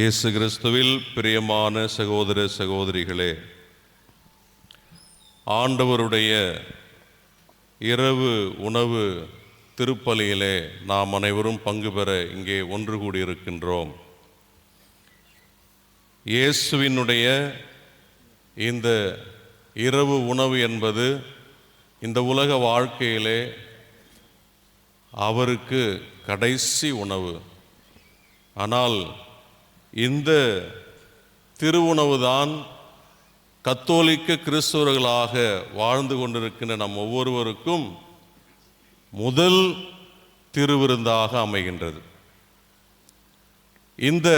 இயேசு கிறிஸ்துவில் பிரியமான சகோதர சகோதரிகளே ஆண்டவருடைய இரவு உணவு திருப்பலியிலே நாம் அனைவரும் பங்கு பெற இங்கே ஒன்று கூடியிருக்கின்றோம். இயேசுவினுடைய இந்த இரவு உணவு என்பது இந்த உலக வாழ்க்கையிலே அவருக்கு கடைசி உணவு. ஆனால் இந்த திருவுணவுதான் கத்தோலிக்க கிறிஸ்தவர்களாக வாழ்ந்து கொண்டிருக்கின்ற நம் ஒவ்வொருவருக்கும் முதல் திருவிருந்தாக அமைகின்றது. இந்த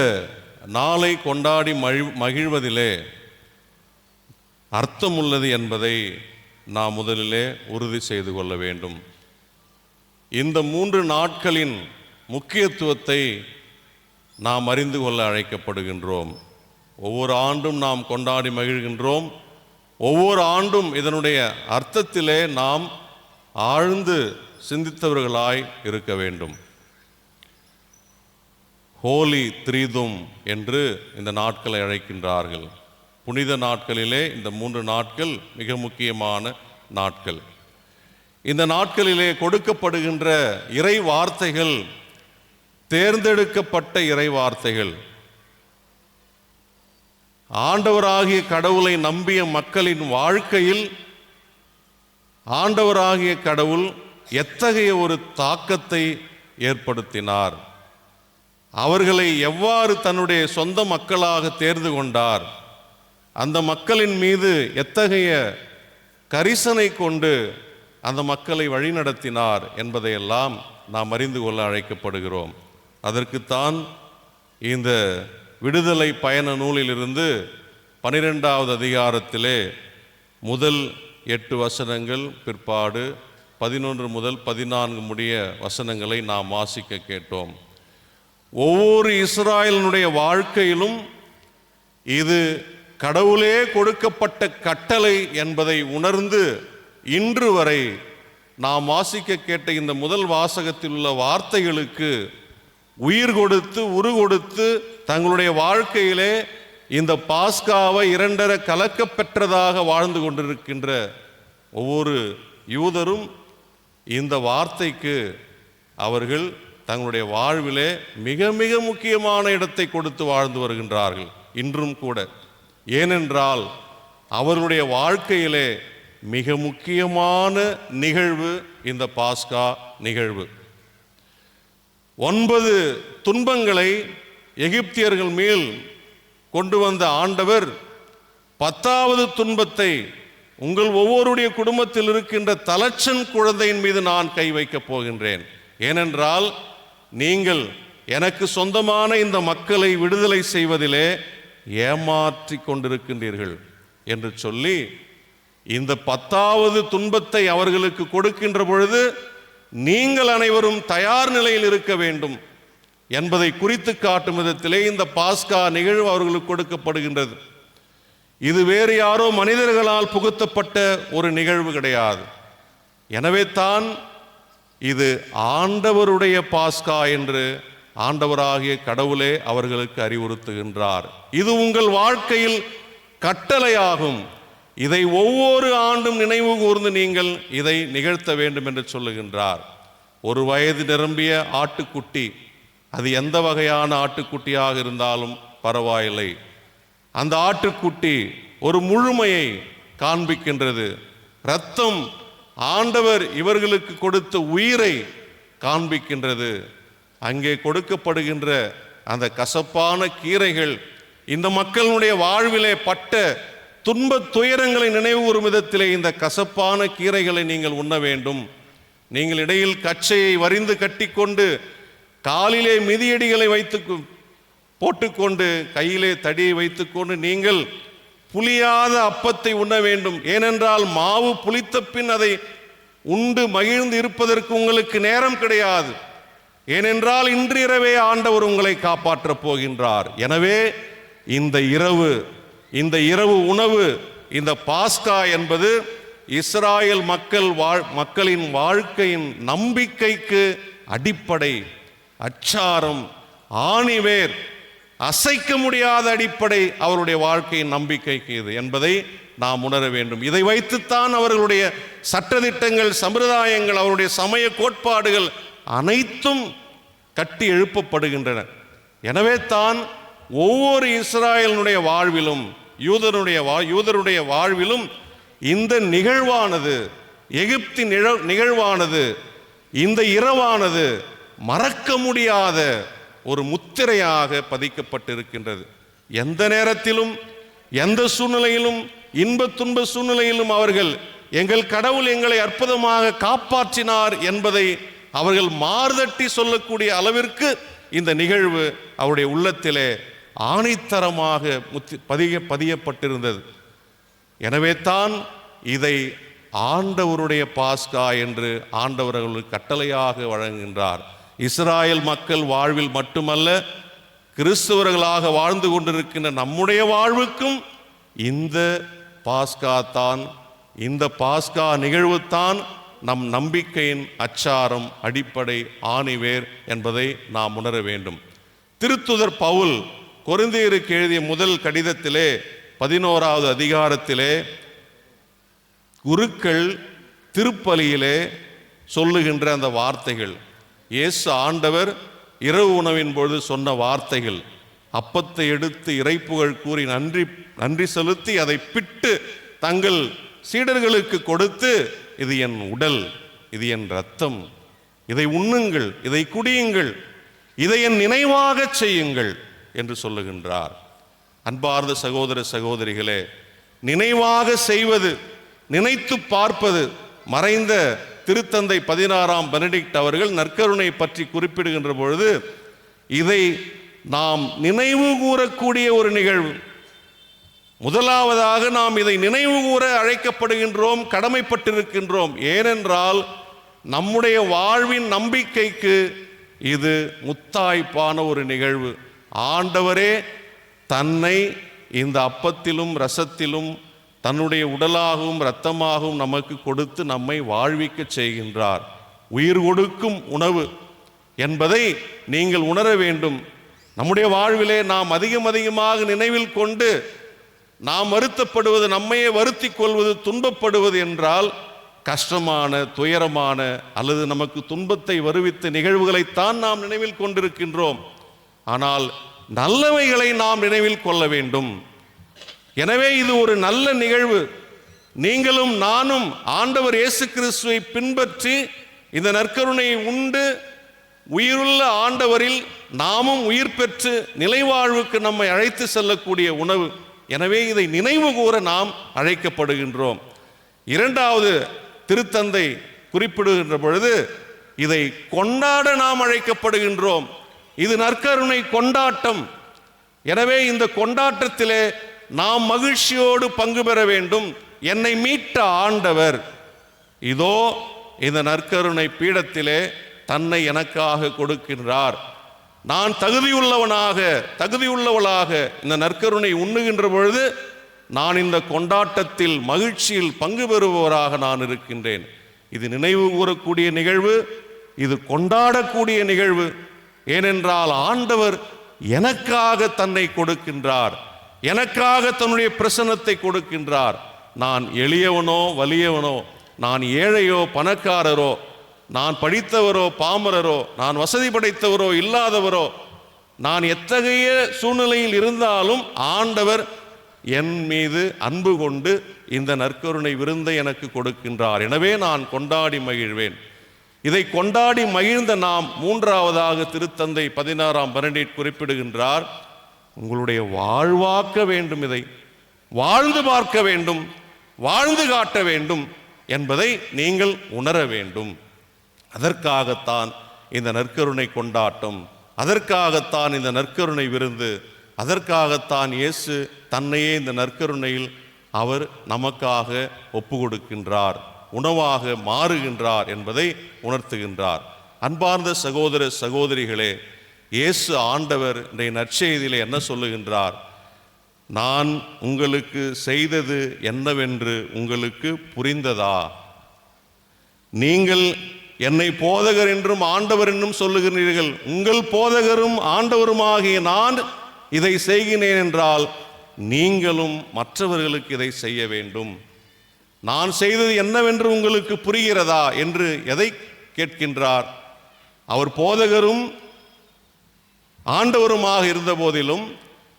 நாளை கொண்டாடி மகிழ்வதிலே மகிழ்வதிலே அர்த்தமுள்ளது என்பதை நாம் முதலிலே உறுதி செய்து கொள்ள வேண்டும். இந்த மூன்று நாட்களின் முக்கியத்துவத்தை நாம் அறிந்து கொள்ள அழைக்கப்படுகின்றோம். ஒவ்வொரு ஆண்டும் நாம் கொண்டாடி மகிழ்கின்றோம். ஒவ்வொரு ஆண்டும் இதனுடைய அர்த்தத்திலே நாம் ஆழ்ந்து சிந்தித்தவர்களாய் இருக்க வேண்டும். ஹோலி த்ரீதும் என்று இந்த நாட்களை அழைக்கின்றார்கள். புனித நாட்களிலே இந்த மூன்று நாட்கள் மிக முக்கியமான நாட்கள். இந்த நாட்களிலே கொடுக்கப்படுகின்ற இறை வார்த்தைகள் தேர்ந்தெடுக்கப்பட்ட இறைவார்த்தைகள். ஆண்டவராகிய கடவுளை நம்பிய மக்களின் வாழ்க்கையில் ஆண்டவராகிய கடவுள் எத்தகைய ஒரு தாக்கத்தை ஏற்படுத்தினார். அவர்களை எவ்வாறு தன்னுடைய சொந்த மக்களாக தேர்ந்து கொண்டார். அந்த மக்களின் மீது எத்தகைய கரிசனை கொண்டு அந்த மக்களை வழிநடத்தினார் என்பதையெல்லாம் நாம் அறிந்து கொள்ள அழைக்கப்படுகிறோம். அதற்குத்தான் இந்த விடுதலை பயண நூலிலிருந்து பனிரெண்டாவது அதிகாரத்திலே முதல் எட்டு வசனங்கள் பிற்பாடு பதினொன்று முதல் பதினான்கு முடிய வசனங்களை நாம் வாசிக்க கேட்டோம். ஒவ்வொரு இஸ்ராயலினுடைய வாழ்க்கையிலும் இது கடவுளே கொடுக்கப்பட்ட கட்டளை என்பதை உணர்ந்து இன்று வரை நாம் வாசிக்க கேட்ட இந்த முதல் வாசகத்தில் உள்ள வார்த்தைகளுக்கு உயிர் கொடுத்து உரு கொடுத்து தங்களுடைய வாழ்க்கையிலே இந்த பாஸ்காவை இரண்டரை கலக்கப்பெற்றதாக வாழ்ந்து கொண்டிருக்கின்ற ஒவ்வொரு யூதரும் இந்த வார்த்தைக்கு அவர்கள் தங்களுடைய வாழ்விலே மிக மிக முக்கியமான இடத்தை கொடுத்து வாழ்ந்து வருகின்றார்கள். இன்றும் கூட. ஏனென்றால் அவர்களுடைய வாழ்க்கையிலே மிக முக்கியமான நிகழ்வு இந்த பாஸ்கா நிகழ்வு. ஒன்பது துன்பங்களை எகிப்தியர்கள் மேல் கொண்டு வந்த ஆண்டவர் பத்தாவது துன்பத்தை உங்கள் ஒவ்வொருடைய குடும்பத்தில் இருக்கின்ற தலச்சன் குழந்தையின் மீது நான் கை வைக்கப் போகின்றேன். ஏனென்றால் நீங்கள் எனக்கு சொந்தமான இந்த மக்களை விடுதலை செய்வதிலே ஏமாற்றி கொண்டிருக்கின்றீர்கள் என்று சொல்லி இந்த பத்தாவது துன்பத்தை அவர்களுக்கு கொடுக்கின்ற பொழுது நீங்கள் அனைவரும் தயார் நிலையில் இருக்க வேண்டும் என்பதை குறித்து காட்டும் விதத்திலே இந்த பாஸ்கா நிகழ்வு அவர்களுக்கு கொடுக்கப்படுகின்றது. இது வேறு யாரோ மனிதர்களால் புகுத்தப்பட்ட ஒரு நிகழ்வு கிடையாது. எனவே தான் இது ஆண்டவருடைய பாஸ்கா என்று ஆண்டவராகிய கடவுளே அவர்களுக்கு அறிவுறுத்துகின்றார். இது உங்கள் வாழ்க்கையில் கட்டளையாகும். இதை ஒவ்வொரு ஆண்டும் நினைவு கூர்ந்து நீங்கள் இதை நிகழ்த்த வேண்டும் என்று சொல்லுகின்றார். ஒரு வயது நிரம்பிய ஆட்டுக்குட்டி அது எந்த வகையான ஆட்டுக்குட்டியாக இருந்தாலும் பரவாயில்லை. அந்த ஆட்டுக்குட்டி ஒரு முழுமையை காண்பிக்கின்றது. இரத்தம் ஆண்டவர் இவர்களுக்கு கொடுத்த உயிரை காண்பிக்கின்றது. அங்கே கொடுக்கப்படுகின்ற அந்த கசப்பான கீரைகள் இந்த மக்களுடைய வாழ்விலே பட்ட துன்பத் துயரங்களை நினைவுகூரும் விதத்திலே இந்த கசப்பான கீரைகளை நீங்கள் உண்ண வேண்டும். நீங்கள் இடையில் கச்சையை வரிந்து கட்டிக்கொண்டு காலிலே மிதியடிகளை வைத்து போட்டுக்கொண்டு கையிலே தடியை வைத்துக்கொண்டு நீங்கள் புளியாத அப்பத்தை உண்ண வேண்டும். ஏனென்றால் மாவு புளித்த பின் அதை உண்டு மகிழ்ந்து இருப்பதற்கு உங்களுக்கு நேரம் கிடையாது. ஏனென்றால் இன்று இரவே ஆண்டவர் உங்களை காப்பாற்றப் போகின்றார். எனவே இந்த இரவு இந்த இரவு உணவு இந்த பாஸ்கா என்பது இஸ்ராயல் மக்கள் வாழ் மக்களின் வாழ்க்கையின் நம்பிக்கைக்கு அடிப்படை அச்சாரம் ஆணிவேர் அசைக்க முடியாத அடிப்படை அவருடைய வாழ்க்கையின் நம்பிக்கைக்கு இது என்பதை நாம் உணர வேண்டும். இதை வைத்துத்தான் அவர்களுடைய சட்டதிட்டங்கள் சம்பிரதாயங்கள் அவருடைய சமய கோட்பாடுகள் அனைத்தும் கட்டி எழுப்பப்படுகின்றன. எனவே தான் ஒவ்வொரு இஸ்ராயலினுடைய வாழ்விலும் யூதருடைய வா யூதருடைய வாழ்விலும் இந்த நிகழ்வானது எகிப்தின் நிழ- நிகழ்வானது இந்த இரவானது மறக்க முடியாத ஒரு முத்திரையாக பதிக்கப்பட்டிருக்கின்றது. எந்த நேரத்திலும் எந்த சூழ்நிலையிலும் இன்ப துன்ப சூழ்நிலையிலும் அவர்கள் எங்கள் கடவுள் எங்களை அற்புதமாக காப்பாற்றினார் என்பதை அவர்கள் மார்தட்டி சொல்லக்கூடிய அளவிற்கு இந்த நிகழ்வு அவருடைய உள்ளத்திலே ஆணைத்தரமாக முத்தி பதிய பதியப்பட்டிருந்தது. எனவே தான் இதை ஆண்டவருடைய பாஸ்கா என்று ஆண்டவர்கள் கட்டளையாக வழங்குகின்றார். இஸ்ராயல் மக்கள் வாழ்வில் மட்டுமல்ல கிறிஸ்தவர்களாக வாழ்ந்து கொண்டிருக்கின்ற நம்முடைய வாழ்வுக்கும் இந்த பாஸ்கா தான் இந்த பாஸ்கா நிகழ்வு தான் நம் நம்பிக்கையின் அச்சாரம் அடிப்படை ஆணிவேர் என்பதை நாம் உணர வேண்டும். திருத்துதர் பவுல் கொரிந்தியருக்கு எழுதிய முதல் கடிதத்திலே பதினோராவது அதிகாரத்திலே குருக்கள் திருப்பலியிலே சொல்லுகின்ற அந்த வார்த்தைகள். இயேசு ஆண்டவர் இரவு உணவின் பொழுது சொன்ன வார்த்தைகள். அப்பத்தை எடுத்து இறைப்புகள் கூறி நன்றி நன்றி செலுத்தி அதை பிட்டு தங்கள் சீடர்களுக்கு கொடுத்து இது என் உடல் இது என் ரத்தம் இதை உண்ணுங்கள் இதை குடியுங்கள் இதை என் நினைவாகச் செய்யுங்கள். என்று சொல்லுகின்றார். அன்பார்ந்த சகோதர சகோதரிகளே நினைவாக செய்வது நினைத்து பார்ப்பது மறைந்த திருத்தந்தை பதினாறாம் பெனடிக்ட் அவர்கள் நற்கருணை பற்றி குறிப்பிடுகின்ற பொழுது இதை நாம் நினைவு கூறக்கூடிய ஒரு நிகழ்வு. முதலாவதாக நாம் இதை நினைவு கூற அழைக்கப்படுகின்றோம் கடமைப்பட்டிருக்கின்றோம். ஏனென்றால் நம்முடைய வாழ்வின் நம்பிக்கைக்கு இது முத்தாய்ப்பான ஒரு நிகழ்வு. ஆண்டவரே தன்னை இந்த அப்பத்திலும் ரசத்திலும் தன்னுடைய உடலாகவும் இரத்தமாகவும் நமக்கு கொடுத்து நம்மை வாழ்விக்கச் செய்கின்றார். உயிர் கொடுக்கும் உணவு என்பதை நீங்கள் உணர வேண்டும். நம்முடைய வாழ்விலே நாம் அதிகம் அதிகமாக நினைவில் கொண்டு நாம் வருத்தப்படுவது நம்மையே வருத்தி கொள்வது துன்பப்படுவது என்றால் கஷ்டமான துயரமான அல்லது நமக்கு துன்பத்தை வருவித்த நிகழ்வுகளைத்தான் நாம் நினைவில் கொண்டிருக்கின்றோம். ஆனால் நல்லவைகளை நாம் நினைவில் கொள்ள வேண்டும். எனவே இது ஒரு நல்ல நிகழ்வு. நீங்களும் நானும் ஆண்டவர் இயேசு கிறிஸ்துவை பின்பற்றி இந்த நற்கருணையை உண்டு. உயிருள்ள ஆண்டவரில் நாமும் உயிர் பெற்று நிலைவாழ்வுக்கு நம்மை அழைத்து செல்லக்கூடிய உணவு. எனவே இதை நினைவு கூற நாம் அழைக்கப்படுகின்றோம். இரண்டாவது திருத்தந்தை குறிப்பிடுகின்ற பொழுது இதை கொண்டாட நாம் அழைக்கப்படுகின்றோம். இது நற்கருணை கொண்டாட்டம். எனவே இந்த கொண்டாட்டத்திலே நாம் மகிழ்ச்சியோடு பங்கு பெற வேண்டும். என்னை மீட்ட ஆண்டவர். இதோ இந்த நற்கருணை பீடத்திலே தன்னை எனக்காக கொடுக்கின்றார். நான் தகுதியுள்ளவனாக தகுதியுள்ளவளாக இந்த நற்கருணை உண்ணுகின்ற பொழுது நான் இந்த கொண்டாட்டத்தில் மகிழ்ச்சியில் பங்கு பெறுபவராக நான் இருக்கின்றேன். இது நினைவு கூறக்கூடிய நிகழ்வு இது கொண்டாடக்கூடிய நிகழ்வு. ஏனென்றால் ஆண்டவர் எனக்காக தன்னை கொடுக்கின்றார். எனக்காக தன்னுடைய பிரசன்னத்தை கொடுக்கின்றார். நான் எளியவனோ வலியவனோ நான் ஏழையோ பணக்காரரோ நான் படித்தவரோ பாமரரோ நான் வசதி படைத்தவரோ இல்லாதவரோ நான் எத்தகைய சூழ்நிலையில் இருந்தாலும் ஆண்டவர் என் மீது அன்பு கொண்டு இந்த நற்கருணை விருந்தை எனக்கு கொடுக்கின்றார். எனவே நான் கொண்டாடி மகிழ்வேன். இதை கொண்டாடி மகிழ்ந்த நாம் மூன்றாவதாக திருத்தந்தை பதினாறாம் பன்னெண்டில் குறிப்பிடுகின்றார் உங்களுடைய வாழ்வாக்க வேண்டும் இதை வாழ்ந்து பார்க்க வேண்டும் வாழ்ந்து காட்ட வேண்டும் என்பதை நீங்கள் உணர வேண்டும். அதற்காகத்தான் இந்த நற்கருணை கொண்டாட்டம் அதற்காகத்தான் இந்த நற்கருணை விருந்து அதற்காகத்தான் இயேசு தன்னையே இந்த நற்கருணையில் அவர் நமக்காக ஒப்பு கொடுக்கின்றார் உணவாக மாறுகின்றார் என்பதை உணர்த்துகின்றார். அன்பார்ந்த சகோதர சகோதரிகளே இயேசு ஆண்டவர் இன்றைய நற்செய்தியில் என்ன சொல்லுகின்றார்? நான் உங்களுக்கு செய்தது என்னவென்று உங்களுக்கு புரிந்ததா? நீங்கள் என்னை போதகர் என்றும் ஆண்டவர் என்றும் சொல்லுகிறீர்கள். உங்கள் போதகரும் ஆண்டவருமாகிய நான் இதை செய்கிறேன் என்றால் நீங்களும் மற்றவர்களுக்கு இதை செய்ய வேண்டும். நான் செய்தது என்னவென்று உங்களுக்கு புரிகிறதா என்று எதை கேட்கின்றார்? அவர் போதகரும் ஆண்டவருமாக இருந்த போதிலும்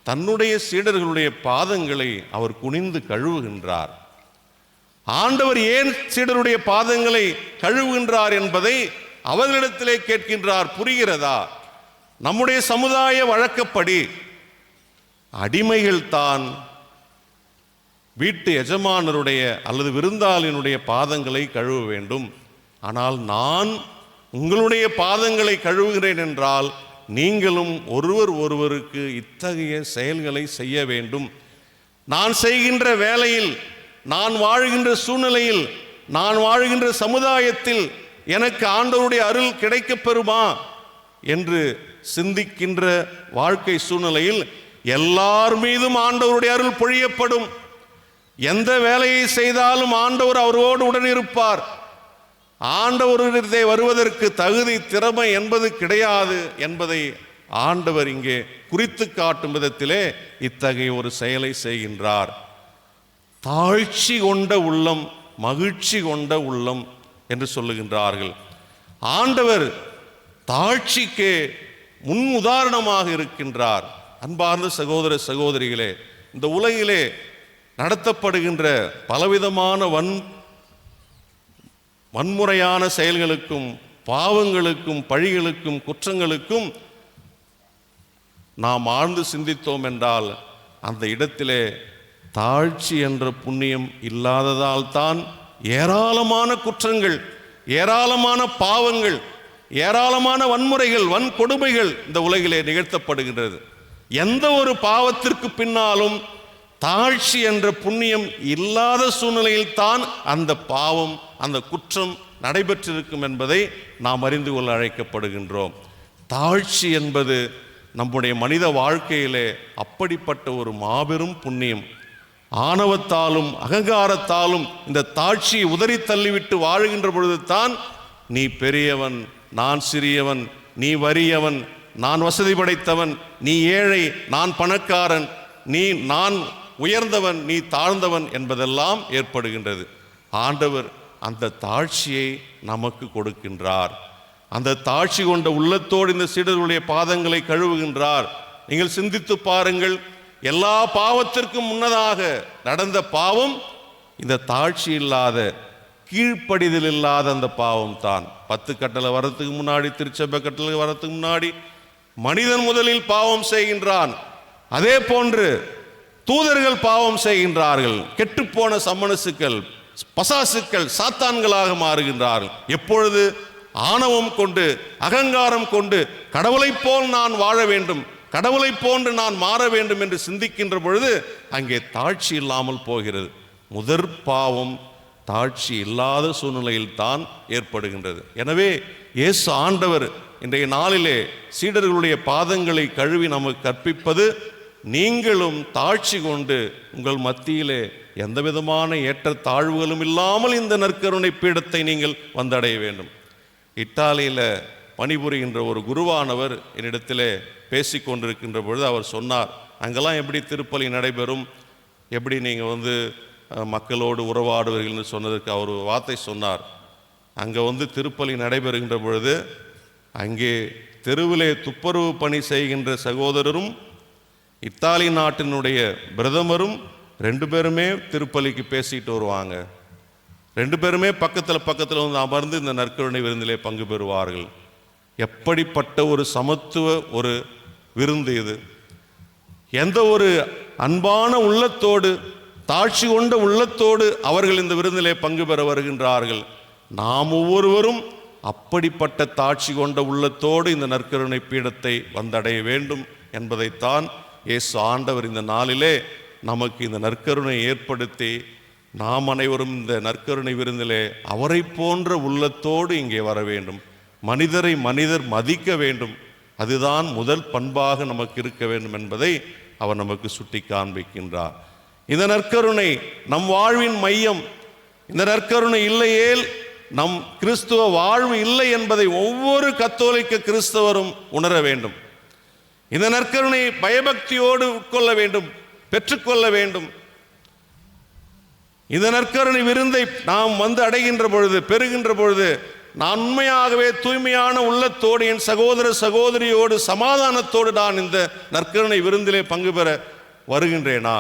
தன்னுடைய சீடர்களுடைய பாதங்களை அவர் குனிந்து கழுவுகின்றார். ஆண்டவர் ஏன் சீடருடைய பாதங்களை கழுவுகின்றார் என்பதை அவர்களிடத்திலே கேட்கின்றார் புரிகிறதா? நம்முடைய சமுதாய வழக்கப்படி அடிமைகள் தான் வீட்டு எஜமானருடைய அல்லது விருந்தாளினுடைய பாதங்களை கழுவ வேண்டும். ஆனால் நான் உங்களுடைய பாதங்களை கழுவுகிறேன் என்றால் நீங்களும் ஒருவர் ஒருவருக்கு இத்தகைய செயல்களை செய்ய வேண்டும். நான் செய்கின்ற வேலையில் நான் வாழ்கின்ற சூழ்நிலையில் நான் வாழ்கின்ற சமுதாயத்தில் எனக்கு ஆண்டவருடைய அருள் கிடைக்கப் பெறுமா என்று சிந்திக்கின்ற வாழ்க்கை சூழ்நிலையில் எல்லார் மீதும் ஆண்டவருடைய அருள் பொழியப்படும். எந்த வேலையை செய்தாலும் ஆண்டவர் அவரோடு உடன் இருப்பார். ஆண்டவரிடத்தை வருவதற்கு தகுதி திறமை என்பது கிடையாது என்பதை ஆண்டவர் இங்கே குறித்து காட்டும் விதத்திலே இத்தகைய ஒரு செயலை செய்கின்றார். தாழ்ச்சி கொண்ட உள்ளம் மகிழ்ச்சி கொண்ட உள்ளம் என்று சொல்லுகின்றார்கள். ஆண்டவர் தாழ்ச்சிக்கு முன் உதாரணமாக இருக்கின்றார். அன்பார்ந்த சகோதர சகோதரிகளே இந்த உலகிலே நடத்தப்படுகின்ற பலவிதமான வன் வன்முறையான செயல்களுக்கும் பாவங்களுக்கும் பழிகளுக்கும் குற்றங்களுக்கும் நாம் ஆழ்ந்து சிந்தித்தோம் என்றால் அந்த இடத்திலே தாழ்ச்சி என்ற புண்ணியம் இல்லாததால் தான் ஏராளமான குற்றங்கள் ஏராளமான பாவங்கள் ஏராளமான வன்முறைகள் வன்கொடுமைகள் இந்த உலகிலே நிகழ்த்தப்படுகின்றது. எந்த ஒரு பாவத்திற்கு பின்னாலும் தாழ்ச்சி என்ற புண்ணியம் இல்லாத சூழ்நிலையில் தான் அந்த பாவம் அந்த குற்றம் நடைபெற்றிருக்கும் என்பதை நாம் அறிந்து கொள்ள அழைக்கப்படுகின்றோம். தாழ்ச்சி என்பது நம்முடைய மனித வாழ்க்கையிலே அப்படிப்பட்ட ஒரு மாபெரும் புண்ணியம். ஆணவத்தாலும் அகங்காரத்தாலும் இந்த தாழ்ச்சியை உதறி தள்ளிவிட்டு வாழுகின்ற பொழுது தான் நீ பெரியவன் நான் சிறியவன் நீ வறியவன் நான் வசதி படைத்தவன் நீ ஏழை நான் பணக்காரன் நீ நான் உயர்ந்தவன் நீ தாழ்ந்தவன் என்பதெல்லாம் ஏற்படுகின்றது. ஆண்டவர் அந்த தாழ்ச்சியை நமக்கு கொடுக்கின்றார். அந்த தாழ்ச்சி கொண்ட உள்ளத்தோடு இந்த சீடர்களுடைய பாதங்களை கழுவுகின்றார். நீங்கள் சிந்தித்து பாருங்கள் எல்லா பாவத்திற்கும் முன்னதாக நடந்த பாவம் இந்த தாழ்ச்சி இல்லாத கீழ்ப்படிதல் இல்லாத அந்த பாவம் தான். பத்து கட்டளை வரத்துக்கு முன்னாடி திருச்சபை கட்டளை வரத்துக்கு முன்னாடி மனிதன் முதலில் பாவம் செய்கின்றான். அதே போன்று தூதர்கள் பாவம் செய்கின்றார்கள் கெட்டுப்போன சம்மனசுக்கள் பசாசுக்கள் சாத்தான்களாக மாறுகின்றார்கள். எப்பொழுது ஆணவம் கொண்டு அகங்காரம் கொண்டு கடவுளைப் போல் நான் வாழ வேண்டும் கடவுளைப் போன்று நான் மாற வேண்டும் என்று சிந்திக்கின்ற பொழுது அங்கே தாழ்ச்சி இல்லாமல் போகிறது. முதற் பாவம் தாழ்ச்சி இல்லாத சூழ்நிலையில் தான் ஏற்படுகின்றது. எனவே இயேசு ஆண்டவர் இன்றைய நாளிலே சீடர்களுடைய பாதங்களை கழுவி நமக்கு கற்பிப்பது நீங்களும் தாழ்ச்சி கொண்டு உங்கள் மத்தியிலே எந்த விதமான ஏற்ற தாழ்வுகளும் இல்லாமல் இந்த நற்கருணை பீடத்தை நீங்கள் வந்தடைய வேண்டும். இத்தாலியில் பணிபுரிகின்ற ஒரு குருவானவர் என்னிடத்திலே பேசி கொண்டிருக்கின்ற பொழுது அவர் சொன்னார் அங்கெல்லாம் எப்படி திருப்பலி நடைபெறும்? எப்படி நீங்கள் வந்து மக்களோடு மக்களோடு உறவாடுவீர்கள்னு சொன்னதற்கு அவர் வார்த்தை சொன்னார். அங்கே வந்து திருப்பலி நடைபெறுகின்ற பொழுது அங்கே தெருவிலே துப்புரவு பணி செய்கின்ற சகோதரரும் இத்தாலி நாட்டினுடைய பிரதமரும் ரெண்டு பேருமே திருப்பலிக்கு பேசிட்டு வருவாங்க. ரெண்டு பேருமே பக்கத்தில் பக்கத்தில் வந்து அமர்ந்து இந்த நற்கருணை விருந்திலே பங்கு பெறுவார்கள். எப்படிப்பட்ட ஒரு சமத்துவ ஒரு விருந்து இது. எந்த ஒரு அன்பான உள்ளத்தோடு தாழ்ச்சி கொண்ட உள்ளத்தோடு அவர்கள் இந்த விருந்திலே பங்கு பெற வருகின்றார்கள். நாம் ஒவ்வொருவரும் அப்படிப்பட்ட தாட்சி கொண்ட உள்ளத்தோடு இந்த நற்கருணை பீடத்தை வந்தடைய வேண்டும் என்பதைத்தான் இயேசு ஆண்டவர் இந்த நாளிலே நமக்கு இந்த நற்கருணை ஏற்படுத்தி நாம் அனைவரும் இந்த நற்கருணை விருந்திலே அவரை போன்ற உள்ளத்தோடு இங்கே வர வேண்டும். மனிதரை மனிதர் மதிக்க வேண்டும். அதுதான் முதல் பண்பாக நமக்கு இருக்க வேண்டும் என்பதை அவர் நமக்கு சுட்டி காண்பிக்கின்றார். இந்த நற்கருணை நம் வாழ்வின் மையம். இந்த நற்கருணை இல்லையேல் நம் கிறிஸ்துவ வாழ்வு இல்லை என்பதை ஒவ்வொரு கத்தோலிக்க கிறிஸ்தவரும் உணர வேண்டும். இந்த நற்கருணை பயபக்தியோடு உட்கொள்ள வேண்டும் பெற்றுக்கொள்ள வேண்டும். இந்த நற்கருணை விருந்தை நாம் வந்து அடைகின்ற பொழுது பெறுகின்ற பொழுது நான் உண்மையாகவே தூய்மையான உள்ளத்தோடு என் சகோதர சகோதரியோடு சமாதானத்தோடு நான் இந்த நற்கருணை விருந்திலே பங்கு பெற வருகின்றேனா?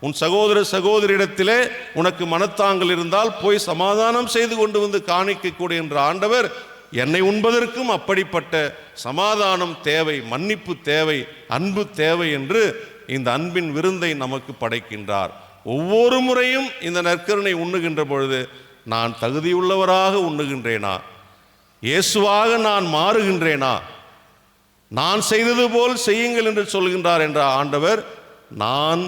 உன் சகோதர சகோதரியிடத்திலே உனக்கு மனத்தாங்கல் இருந்தால் போய் சமாதானம் செய்து கொண்டு வந்து காணிக்கக்கூடிய என்ற ஆண்டவர் என்னை உண்பதற்கும் அப்படிப்பட்ட சமாதானம் தேவை மன்னிப்பு தேவை அன்பு தேவை என்று இந்த அன்பின் விருந்தை நமக்கு படைக்கின்றார். ஒவ்வொரு முறையும் இந்த நற்கருணை உண்ணுகின்ற பொழுது நான் தகுதியுள்ளவராக உண்ணுகின்றேனா? இயேசுவாக நான் மாறுகின்றேனா? நான் செய்தது போல் செய்யுங்கள் என்று சொல்கின்றார் என்ற ஆண்டவர் நான்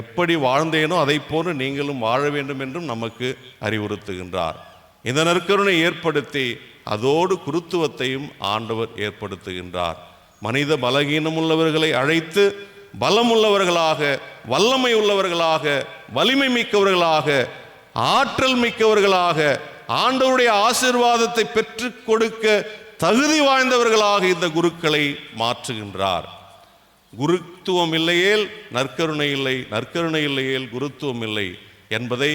எப்படி வாழ்ந்தேனோ அதை போன்று நீங்களும் வாழ வேண்டும் என்றும் நமக்கு அறிவுறுத்துகின்றார். இந்த நற்கருணை ஏற்படுத்தி அதோடு குருத்துவத்தையும் ஆண்டவர் ஏற்படுத்துகின்றார். மனித பலகீனம் உள்ளவர்களை அழைத்து பலம் உள்ளவர்களாக வல்லமை உள்ளவர்களாக வலிமை மிக்கவர்களாக ஆற்றல் மிக்கவர்களாக ஆண்டவருடைய ஆசீர்வாதத்தை பெற்றுக் கொடுக்க தகுதி வாய்ந்தவர்களாக இந்த குருக்களை மாற்றுகின்றார். குருத்துவம் இல்லையேல் நற்கருணை இல்லை நற்கருணை இல்லையேல் குருத்துவம் இல்லை என்பதை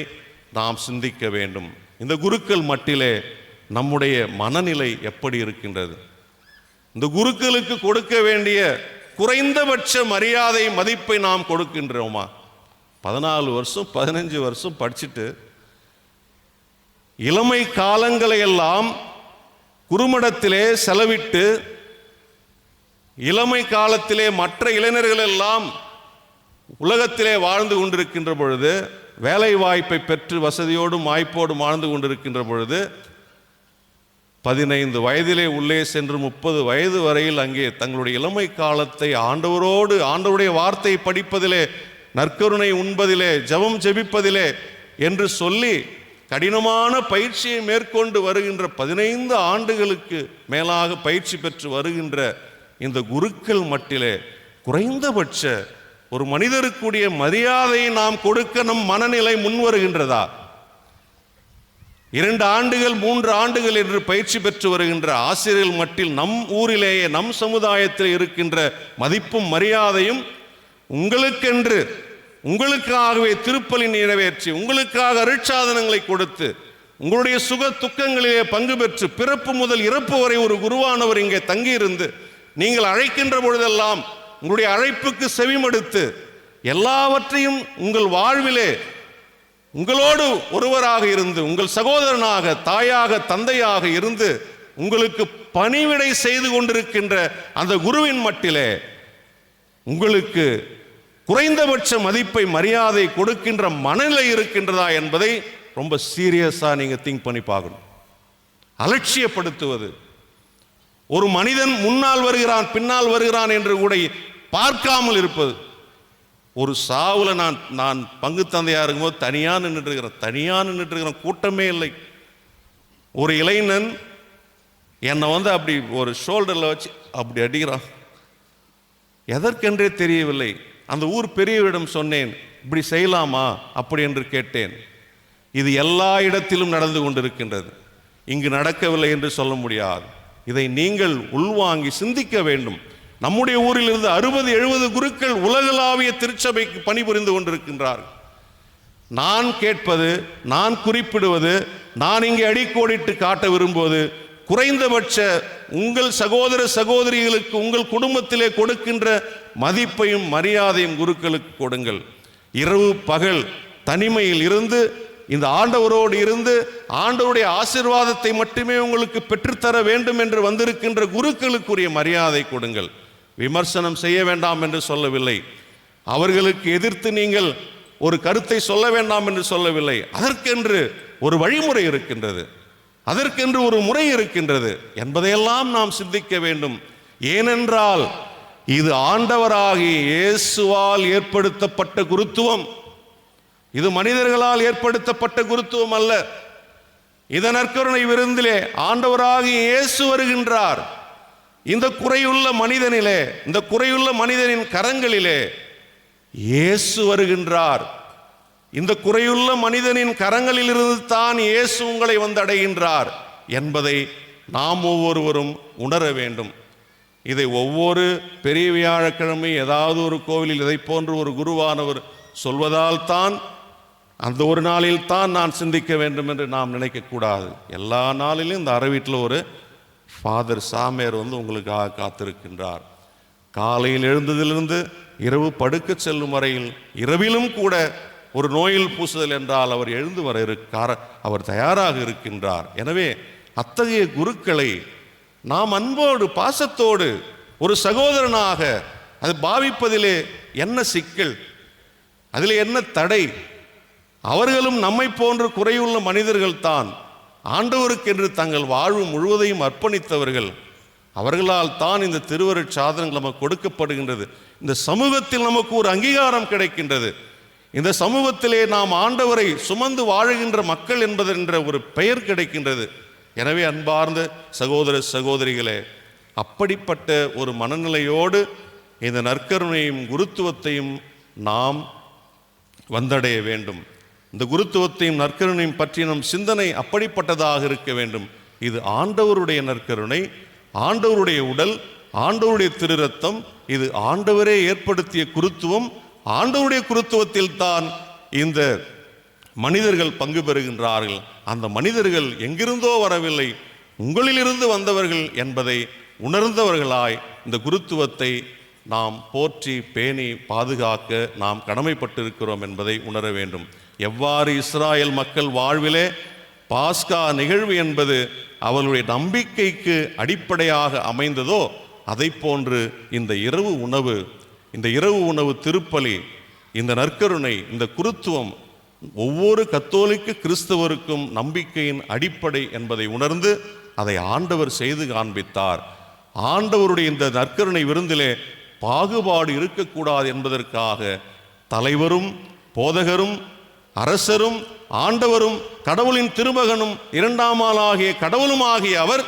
நாம் சிந்திக்க வேண்டும். இந்த குருக்கள் மட்டிலே நம்முடைய மனநிலை எப்படி இருக்கின்றது? இந்த குருக்களுக்கு கொடுக்க வேண்டிய குறைந்தபட்ச மரியாதை மதிப்பை நாம் கொடுக்கின்றோமா? பதினாலு வருஷம் பதினஞ்சு வருஷம் படிச்சுட்டு இளமை காலங்களை எல்லாம் குறுமடத்திலே செலவிட்டு இளமை காலத்திலே மற்ற இளைஞர்கள் எல்லாம் உலகத்திலே வாழ்ந்து கொண்டிருக்கின்ற பொழுது வேலை வாய்ப்பை பெற்று வசதியோடும் வாய்ப்போடும் வாழ்ந்து கொண்டிருக்கின்ற பொழுது பதினைந்து வயதிலே உள்ளே சென்று முப்பது வயது வரையில் அங்கே தங்களுடைய இளமை காலத்தை ஆண்டவரோடு ஆண்டவருடைய வார்த்தை படிப்பதிலே நற்கருணை உண்பதிலே ஜெபம் ஜெபிப்பதிலே என்று சொல்லி கடினமான பயிற்சியை மேற்கொண்டு வருகின்ற பதினைந்து ஆண்டுகளுக்கு மேலாக பயிற்சி பெற்று வருகின்ற இந்த குருக்கள் மட்டிலே குறைந்தபட்ச ஒரு மனிதருக்குரிய மரியாதையை நாம் கொடுக்க நம் மனநிலை முன் வருகின்றதா இரண்டு ஆண்டுகள் மூன்று ஆண்டுகள் என்று பயிற்சி பெற்று வருகின்ற ஆசிரியர்கள் மட்டில் நம் ஊரிலேயே நம் சமுதாயத்தில் இருக்கின்ற மதிப்பும் மரியாதையும் உங்களுக்கென்று உங்களுக்காகவே திருப்பலி நிறைவேற்றி உங்களுக்காக அருட்சாதனங்களை கொடுத்து உங்களுடைய சுக துக்கங்களிலே பங்கு பெற்று பிறப்பு முதல் இறப்பு வரை ஒரு குருவானவர் இங்கே தங்கியிருந்து நீங்கள் அழைக்கின்ற பொழுதெல்லாம் உங்களுடைய அழைப்புக்கு செவிமடுத்து எல்லாவற்றையும் உங்கள் வாழ்விலே உங்களோடு ஒருவராக இருந்து உங்கள் சகோதரனாக தாயாக தந்தையாக இருந்து உங்களுக்கு பணிவிடை செய்து கொண்டிருக்கின்ற அந்த குருவின் மட்டிலே உங்களுக்கு குறைந்தபட்ச மதிப்பை மரியாதை கொடுக்கின்ற மனநிலை இருக்கின்றதா என்பதை ரொம்ப சீரியஸாக நீங்கள் திங்க் பண்ணி பார்க்கணும். அலட்சியப்படுத்துவது. ஒரு மனிதன் முன்னால் வருகிறான் பின்னால் வருகிறான் என்று கூட பார்க்காமல் இருப்பது. ஒரு சாவில் நான் நான் பங்கு தந்தையாக இருக்கும்போது தனியாக நின்றுட்டுருக்கிறேன் தனியாக நின்றுட்டுருக்கிறேன் கூட்டமே இல்லை. ஒரு இளைஞன் என்னை வந்து அப்படி ஒரு ஷோல்டரில் வச்சு அப்படி அடிக்கிறான். எதற்கென்றே தெரியவில்லை. அந்த ஊர் பெரியவரிடம் சொன்னேன் இப்படி செய்யலாமா? அப்படி என்று கேட்டேன். இது எல்லா இடத்திலும் நடந்து கொண்டிருக்கின்றது. இங்கு நடக்கவில்லை என்று சொல்ல முடியாது. இதை நீங்கள் உள்வாங்கி சிந்திக்க வேண்டும். நம்முடைய ஊரில் இருந்து அறுபது எழுபது குருக்கள் உலகளாவிய திருச்சபைக்கு பணிபுரிந்து கொண்டிருக்கின்றார்கள். நான் கேட்பது நான் குறிப்பிடுவது நான் இங்கே அடிக்கோடிட்டு காட்ட விரும்புவது குறைந்தபட்ச உங்கள் சகோதர சகோதரிகளுக்கு உங்கள் குடும்பத்திலே கொடுக்கின்ற மதிப்பையும் மரியாதையும் குருக்களுக்கு கொடுங்கள். இரவு பகல் தனிமையில் இருந்து இந்த ஆண்டவரோடு இருந்து ஆண்டவருடைய ஆசீர்வாதத்தை மட்டுமே உங்களுக்கு பெற்றுத்தர வேண்டும் என்று வந்திருக்கின்ற குருக்களுக்குரிய மரியாதை கொடுங்கள். விமர்சனம் செய்ய வேண்டாம் என்று சொல்லவில்லை. அவர்களுக்கு எதிர்த்து நீங்கள் ஒரு கருத்தை சொல்ல வேண்டாம் என்று சொல்லவில்லை. அதற்கென்று ஒரு வழிமுறை இருக்கின்றது. அதற்கென்று ஒரு முறை இருக்கின்றது. என்பதையெல்லாம் நாம் சிந்திக்க வேண்டும். ஏனென்றால் இது ஆண்டவராகிய இயேசுவால் ஏற்படுத்தப்பட்ட குருத்துவம். இது மனிதர்களால் ஏற்படுத்தப்பட்ட குருத்துவம் அல்ல. இதன் நற்கருணை விருந்திலே ஆண்டவராகிய இயேசு வருகின்றார். இந்த குறையுள்ள மனிதனிலே இந்த குறையுள்ள மனிதனின் கரங்களிலே இயேசு வருகின்றார். இந்த குறையுள்ள மனிதனின் கரங்களிலிருந்து தான் இயேசு உங்களை வந்து அடைகின்றார் என்பதை நாம் ஒவ்வொருவரும் உணர வேண்டும். இதை ஒவ்வொரு பெரிய வியாழக்கிழமை ஏதாவது ஒரு கோவிலில் இதை போன்று ஒரு குருவானவர் சொல்வதால் தான் அந்த ஒரு நாளில் தான் நான் சிந்திக்க வேண்டும் என்று நாம் நினைக்கக்கூடாது. எல்லா நாளிலும் இந்த அறவீட்டில் ஒரு ஃபாதர் சாமியார் வந்து உங்களுக்காக காத்திருக்கின்றார். காலையில் எழுந்ததிலிருந்து இரவு படுக்க செல்லும் வரையில் இரவிலும் கூட ஒரு நோயில் பூசுதல் என்றால் அவர் எழுந்து வர இருக்கார அவர் தயாராக இருக்கின்றார். எனவே அத்தகைய குருக்களை நாம் அன்போடு பாசத்தோடு ஒரு சகோதரனாக அது பாவிப்பதிலே என்ன சிக்கல்? அதில் என்ன தடை? அவர்களும் நம்மை போன்று குறையுள்ள மனிதர்கள்தான். ஆண்டவருக்கென்று தங்கள் வாழ்வு முழுவதையும் அர்ப்பணித்தவர்கள் அவர்களால் தான் இந்த திருவருட் சாதனங்கள் நமக்கு கொடுக்கப்படுகின்றது. இந்த சமூகத்தில் நமக்கு ஒரு அங்கீகாரம் கிடைக்கின்றது. இந்த சமூகத்திலே நாம் ஆண்டவரை சுமந்து வாழுகின்ற மக்கள் என்பதென்ற ஒரு பெயர் கிடைக்கின்றது. எனவே அன்பார்ந்த சகோதர சகோதரிகளே அப்படிப்பட்ட ஒரு மனநிலையோடு இந்த நற்கருணையும் குருத்துவத்தையும் நாம் வந்தடைய வேண்டும். இந்த குருத்துவத்தையும் நற்கருணையும் பற்றிய நம் சிந்தனை அப்படிப்பட்டதாக இருக்க வேண்டும். இது ஆண்டவருடைய நற்கருணை ஆண்டவருடைய உடல் ஆண்டவருடைய திருரத்தம் இது ஆண்டவரே ஏற்படுத்திய குருத்துவம் ஆண்டவருடைய குருத்துவத்தில் தான் இந்த மனிதர்கள் பங்கு பெறுகின்றார்கள். அந்த மனிதர்கள் எங்கிருந்தோ வரவில்லை. உங்களிலிருந்து வந்தவர்கள் என்பதை உணர்ந்தவர்களாய் இந்த குருத்துவத்தை நாம் போற்றி பேணி பாதுகாக்க நாம் கடமைப்பட்டிருக்கிறோம் என்பதை உணர வேண்டும். எவ்வாறு இஸ்ராயல் மக்கள் வாழ்விலே பாஸ்கா நிகழ்வு என்பது அவர்களுடைய நம்பிக்கைக்கு அடிப்படையாக அமைந்ததோ அதை போன்று இந்த இரவு உணவு இந்த இரவு உணவு திருப்பலி இந்த நற்கருணை இந்த குருத்துவம் ஒவ்வொரு கத்தோலிக்க கிறிஸ்தவருக்கும் நம்பிக்கையின் அடிப்படை என்பதை உணர்ந்து அதை ஆண்டவர் செய்து காண்பித்தார். ஆண்டவருடைய இந்த நற்கருணை விருந்திலே பாகுபாடு இருக்கக்கூடாது என்பதற்காக தலைவரும் போதகரும் அரசரும் ஆண்டவரும் கடவுளின் திருமகனும் இரண்டாம் ஆளாகிய கடவுளும் ஆகிய அவர்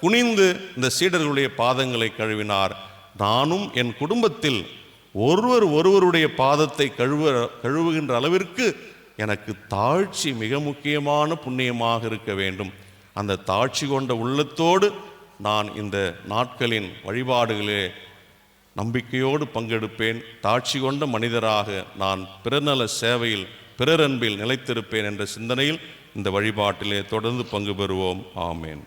குனிந்து இந்த சீடர்களுடைய பாதங்களை கழுவினார். நானும் என் குடும்பத்தில் ஒருவர் ஒருவருடைய பாதத்தை கழுவ கழுவுகின்ற அளவிற்கு எனக்கு தாழ்ச்சி மிக முக்கியமான புண்ணியமாக இருக்க வேண்டும். அந்த தாழ்ச்சி கொண்ட உள்ளத்தோடு நான் இந்த நாட்களின் வழிபாடுகளே நம்பிக்கையோடு பங்கெடுப்பேன். தாட்சி கொண்ட மனிதராக நான் பிறநல சேவையில் பிறரன்பில் நிலைத்திருப்பேன் என்ற சிந்தனையில் இந்த வழிபாட்டிலே தொடர்ந்து பங்கு பெறுவோம். ஆமேன்.